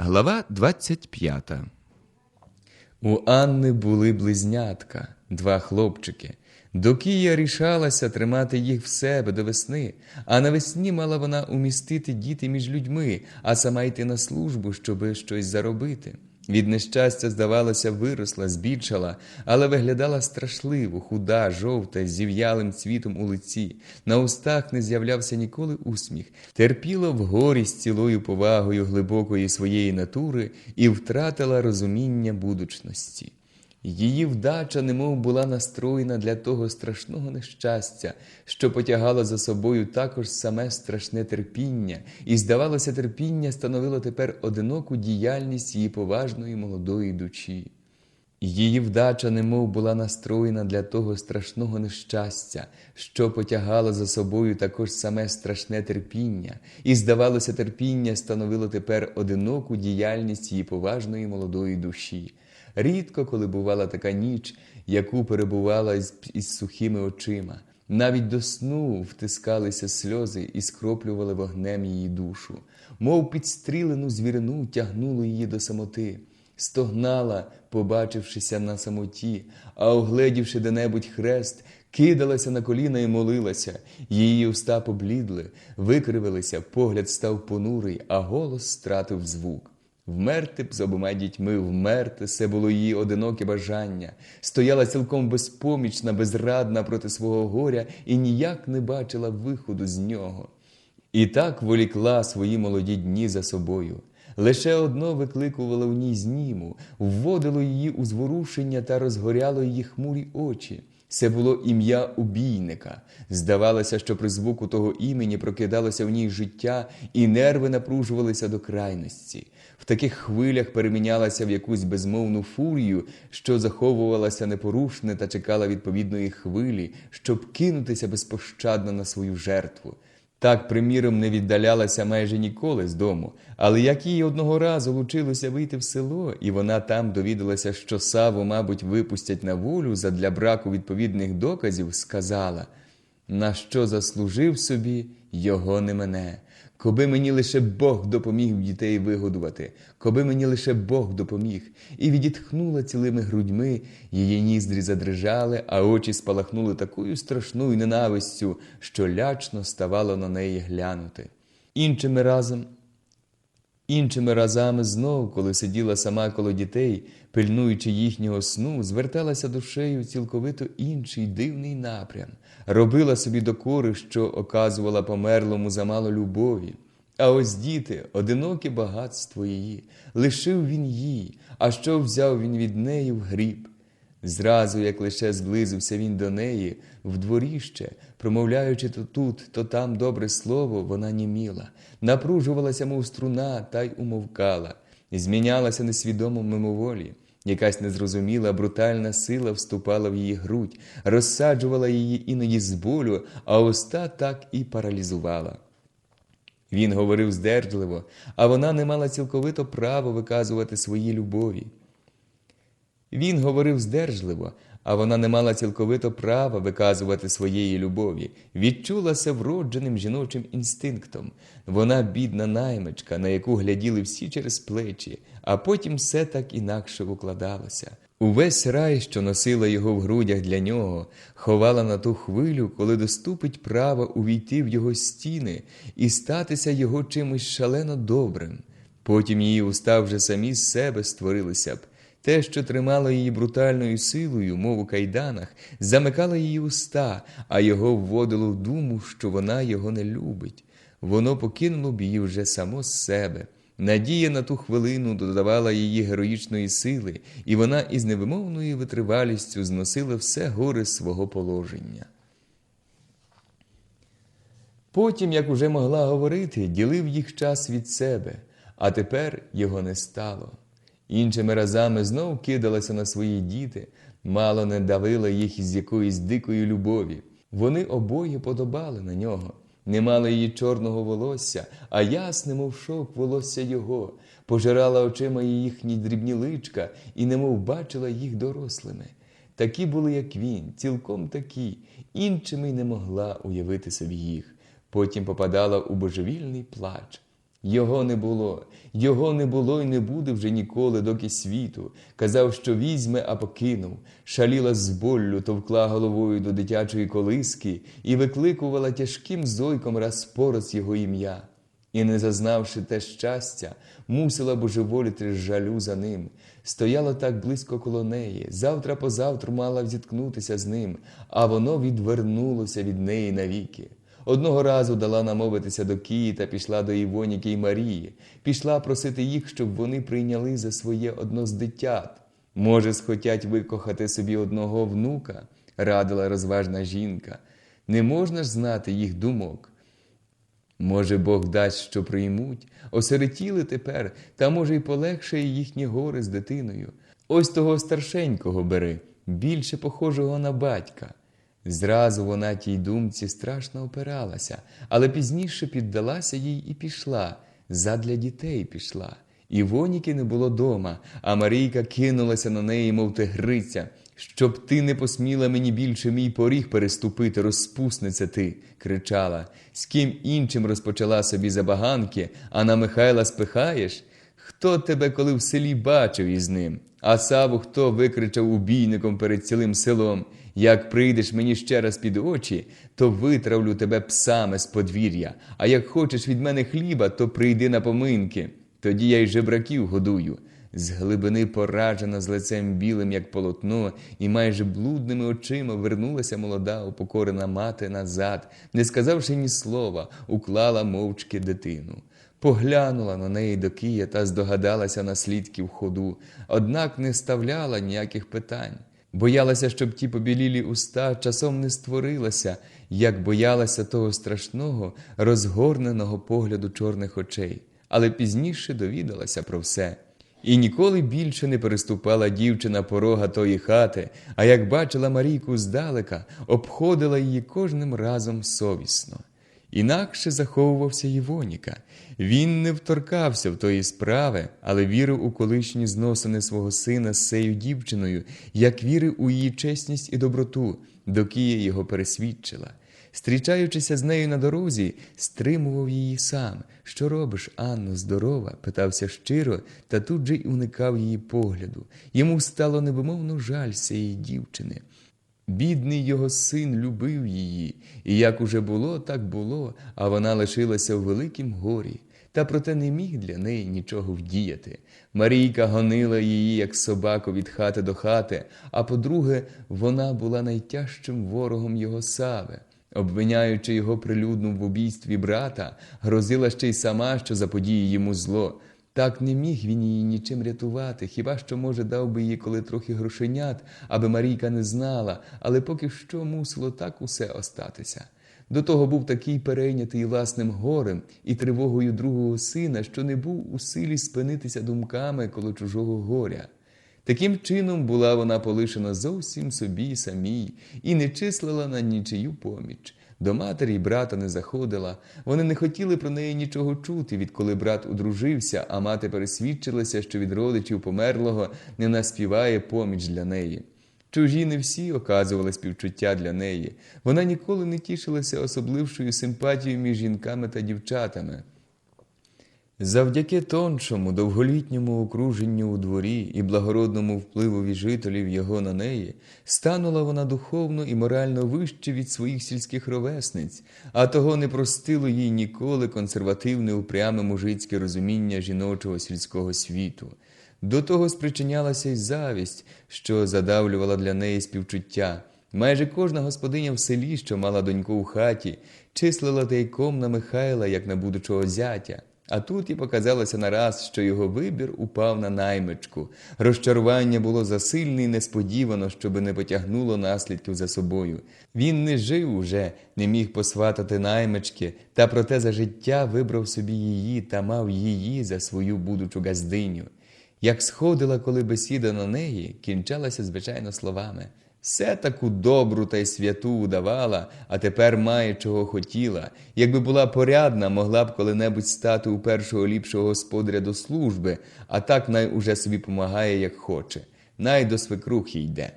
Глава 25. У Анни були близнятка, два хлопчики. Докія рішалася тримати їх в себе до весни, а навесні мала вона умістити діти між людьми, а сама йти на службу, щоби щось заробити. Від нещастя, здавалося, виросла, збільшала, але виглядала страшливо, худа, жовта, з зів'ялим цвітом у лиці. На устах не з'являвся ніколи усміх, терпіла вгорі з цілою повагою глибокої своєї натури і втратила розуміння будучності. Її вдача немов була настроєна для того страшного нещастя, що потягало за собою також саме страшне терпіння, і, здавалося, терпіння становило тепер одиноку діяльність її поважної молодої душі. Її вдача немов була настроєна для того страшного нещастя, що потягало за собою також саме страшне терпіння, і, здавалося, терпіння становило тепер одиноку діяльність її поважної молодої душі. Рідко, коли бувала така ніч, яку перебувала із, із сухими очима. Навіть до сну втискалися сльози і скроплювали вогнем її душу, мов підстрілену звірину тягнуло її до самоти, стогнала, побачившися на самоті, а огледівши де-небудь хрест, кидалася на коліна і молилася. Її уста поблідли, викривилися, погляд став понурий, а голос стратив звук. Вмерти б з обома дітьми, вмерти це було її одиноке бажання, стояла цілком безпомічна, безрадна проти свого горя і ніяк не бачила виходу з нього. І так волікла свої молоді дні за собою. Лише одно викликувало в ній зніму, вводило її у зворушення та розгоряло її хмурі очі. Це було ім'я убійника. Здавалося, що при звуку того імені прокидалося в ній життя, і нерви напружувалися до крайності. В таких хвилях перемінялася в якусь безмовну фурію, що заховувалася непорушне та чекала відповідної хвилі, щоб кинутися безпощадно на свою жертву. Так, приміром, не віддалялася майже ніколи з дому, але як їй одного разу лучилося вийти в село, і вона там довідалася, що Саву, мабуть, випустять на волю задля браку відповідних доказів, сказала, на що заслужив собі, його не мене. Коби мені лише Бог допоміг дітей вигодувати, коби мені лише Бог допоміг, і відітхнула цілими грудьми, її ніздрі задрижали, а очі спалахнули такою страшною ненавистю, що лячно ставало на неї глянути. Іншими разом Іншими разами знов, коли сиділа сама коло дітей, пильнуючи їхнього сну, зверталася душею цілковито інший дивний напрям, робила собі докори, що оказувала померлому замало любові. А ось діти, одиноке багатство її, лишив він їй, а що взяв він від неї в гріб. Зразу, як лише зблизився він до неї, в дворіще, промовляючи то тут, то там добре слово, вона німіла, напружувалася, мов струна, та й умовкала, змінялася несвідомо мимоволі. Якась незрозуміла, брутальна сила вступала в її грудь, розсаджувала її іноді з болю, а уста так і паралізувала. Він говорив здержливо, а вона не мала цілковито право виказувати свої любові. Він говорив здержливо, а вона не мала цілковито права виказувати своєї любові, відчулася вродженим жіночим інстинктом. Вона бідна наймичка, на яку гляділи всі через плечі, а потім все так інакше укладалося. Увесь рай, що носила його в грудях для нього, ховала на ту хвилю, коли доступить право увійти в його стіни і статися його чимось шалено добрим. Потім її уста вже самі з себе створилися б. Те, що тримало її брутальною силою, мов у кайданах, замикало її уста, а його вводило в думу, що вона його не любить. Воно покинуло б її вже само з себе. Надія на ту хвилину додавала її героїчної сили, і вона із невимовною витривалістю зносила все горе свого положення. Потім, як уже могла говорити, ділив їх час від себе, а тепер його не стало. Іншими разами знов кидалася на свої діти, мало не давила їх із якоїсь дикої любові. Вони обоє подобали на нього. Не мала її чорного волосся, а ясне, мов шовк волосся його, пожирала очима їхні дрібні личка і немов бачила їх дорослими. Такі були, як він, цілком такі, іншими й не могла уявити собі їх. Потім попадала у божевільний плач. Його не було, його не було й не буде вже ніколи, доки світу. Казав, що візьме, а покинув, шаліла з боллю, товкла головою до дитячої колиски і викликувала тяжким зойком раз по раз його ім'я. І, не зазнавши те щастя, мусила божеволіти жалю за ним. Стояла так близько коло неї, завтра позавтра мала зіткнутися з ним, а воно відвернулося від неї навіки. Одного разу дала намовитися до Кії та пішла до Івоніки й Марії, пішла просити їх, щоб вони прийняли за своє одно з дитят. Може, схотять викохати собі одного внука, радила розважна жінка. Не можна ж знати їх думок. Може, Бог дасть, що приймуть, осиротіли тепер, та може й полегшає їхні гори з дитиною. Ось того старшенького бери, більше похожого на батька. Зразу вона тій думці страшно опиралася, але пізніше піддалася їй і пішла, задля дітей пішла. Івоніки не було дома, а Марійка кинулася на неї, мов тигриця. Щоб ти не посміла мені більше мій поріг переступити, розпусниця ти, кричала. З ким іншим розпочала собі забаганки, а на Михайла спихаєш? Хто тебе коли в селі бачив із ним? А Саву хто викричав убійником перед цілим селом? Як прийдеш мені ще раз під очі, то витравлю тебе псами з подвір'я, а як хочеш від мене хліба, то прийди на поминки. Тоді я й жебраків годую. З глибини поражена з лицем білим, як полотно, і майже блудними очима вернулася молода, упокорена мати назад, не сказавши ні слова, уклала мовчки дитину. Поглянула на неї до Кия та здогадалася наслідків ходу, однак не ставляла ніяких питань. Боялася, щоб ті побілілі уста часом не створилася, як боялася того страшного, розгорненого погляду чорних очей, але пізніше довідалася про все. І ніколи більше не переступала дівчина порога тої хати, а як бачила Марійку здалека, обходила її кожним разом совісно. Інакше заховувався Євоніка. Він не вторкався в тої справи, але вірив у колишні зносини свого сина з сею дівчиною, як вірив у її чесність і доброту, докія його пересвідчила. Стрічаючися з нею на дорозі, стримував її сам. Що робиш, Анно, здорова? питався щиро, та тут же й уникав її погляду. Йому стало невимовно жаль цієї дівчини. Бідний його син любив її, і як уже було, так було, а вона лишилася в великім горі. Та проте не міг для неї нічого вдіяти. Марійка гонила її, як собаку від хати до хати, а по-друге, вона була найтяжчим ворогом його сави. Обвиняючи його прилюдно в убійстві брата, грозила ще й сама, що заподіє йому зло. Так не міг він її нічим рятувати, хіба що, може, дав би їй коли трохи грошенят, аби Марійка не знала, але поки що мусило так усе остатися. До того був такий перейнятий власним горем і тривогою другого сина, що не був у силі спинитися думками коло чужого горя. Таким чином була вона полишена зовсім собі самій і не числила на нічию поміч. До матері й брата не заходила. Вони не хотіли про неї нічого чути, відколи брат одружився, а мати пересвідчилася, що від родичів померлого не наспіває поміч для неї. Чужі не всі оказували співчуття для неї. Вона ніколи не тішилася особлившою симпатією між жінками та дівчатами. Завдяки тоншому, довголітньому окруженню у дворі і благородному впливові жителів його на неї, станула вона духовно і морально вище від своїх сільських ровесниць, а того не простило їй ніколи консервативне упряме мужицьке розуміння жіночого сільського світу. До того спричинялася й завість, що задавлювала для неї співчуття. Майже кожна господиня в селі, що мала доньку у хаті, числила тайком на Михайла, як на будучого зятя. А тут і показалося нараз, що його вибір упав на наймичку. Розчарування було засильне і несподівано, щоби не потягнуло наслідків за собою. Він не жив уже, не міг посватати наймички, та проте за життя вибрав собі її та мав її за свою будучу газдиню. Як сходила, коли бесіда на неї, кінчалася, звичайно, словами. Все таку добру та й святу удавала, а тепер має чого хотіла. Якби була порядна, могла б коли-небудь стати у першого ліпшого господаря до служби, а так най уже собі помагає, як хоче. Най до свекрухи йде.